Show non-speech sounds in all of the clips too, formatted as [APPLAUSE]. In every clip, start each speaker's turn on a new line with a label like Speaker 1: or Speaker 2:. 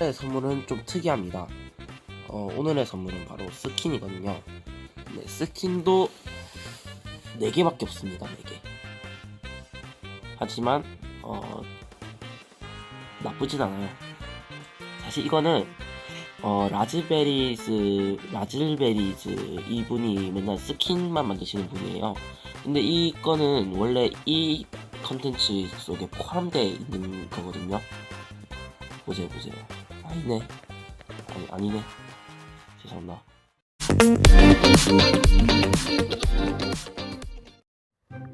Speaker 1: 오늘의 선물은 좀 특이합니다. 어, 오늘의 선물은 바로 스킨이거든요. 네, 스킨도 4개밖에 없습니다. 4개. 하지만 어, 나쁘진 않아요. 사실 이거는 어, 라즈베리즈 라즈베리즈 이분이 맨날 스킨만 만드시는 분이에요. 근데 이거는 원래 이 컨텐츠 속에 포함되어 있는 거거든요. 보세요, 보세요. 아니네. 아니, 아니네. 죄송합니다.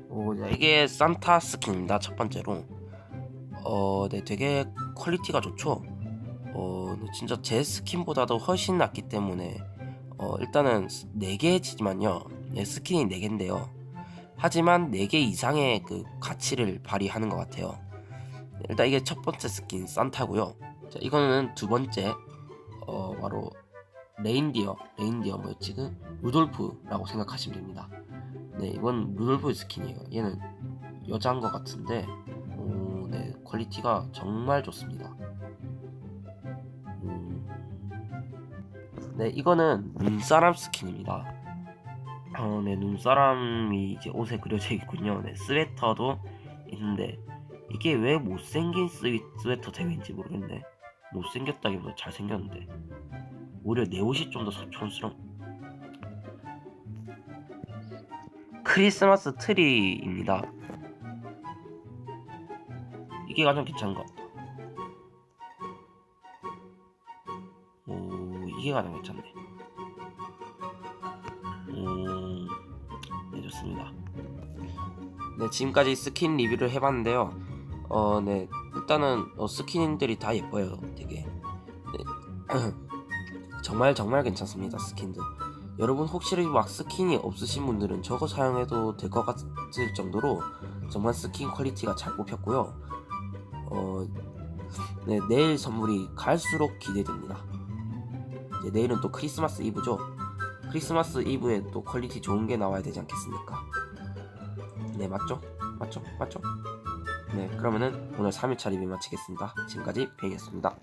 Speaker 1: 오, 네, 이게 산타 스킨입니다. 첫 번째로. 어, 네, 되게 퀄리티가 좋죠. 어, 네, 진짜 제 스킨보다도 훨씬 낫기 때문에 어, 일단은 4개지만요. 네, 스킨이 4개인데요. 하지만 4개 이상의 그 가치를 발휘하는 것 같아요. 일단 이게 첫 번째 스킨 산타고요. 자, 이거는 두 번째 어, 바로 레인디어, 레인디어 뭐였지? 그 루돌프라고 생각하시면 됩니다. 네, 이건 루돌프 스킨이에요. 얘는 여자인 것 같은데, 오, 네, 퀄리티가 정말 좋습니다. 음, 네, 이거는 눈사람 스킨입니다. 어, 네, 눈사람이 이제 옷에 그려져 있군요. 네, 스웨터도 있는데, 이게 왜 못생긴 스웨, 스웨터 대회인지 모르겠네. 못생겼다기보다 잘생겼는데. 오히려 내 옷이 좀 더 촌스러운. 크리스마스 트리입니다. 이게 가장 괜찮은 것 같다. 오, 이게 가장 괜찮네. 음, 네, 좋습니다. 네, 지금까지 스킨 리뷰를 해봤는데요. 어, 네, 일단은 어, 스킨들이 다 예뻐요, 되게. 네. [CLEARS THROAT] 정말 정말 괜찮습니다, 스킨들. 여러분 혹시 막 스킨이 없으신 분들은 저거 사용해도 될 것 같을 정도로 정말 스킨 퀄리티가 잘 뽑혔고요. 어, 네, 내일 선물이 갈수록 기대됩니다. 이제 내일은 또 크리스마스 이브죠. 크리스마스 이브에 또 퀄리티 좋은 게 나와야 되지 않겠습니까? 네, 맞죠? 맞죠? 맞죠? 네, 그러면은 오늘 3일차 리뷰 마치겠습니다. 지금까지 베이겠습니다.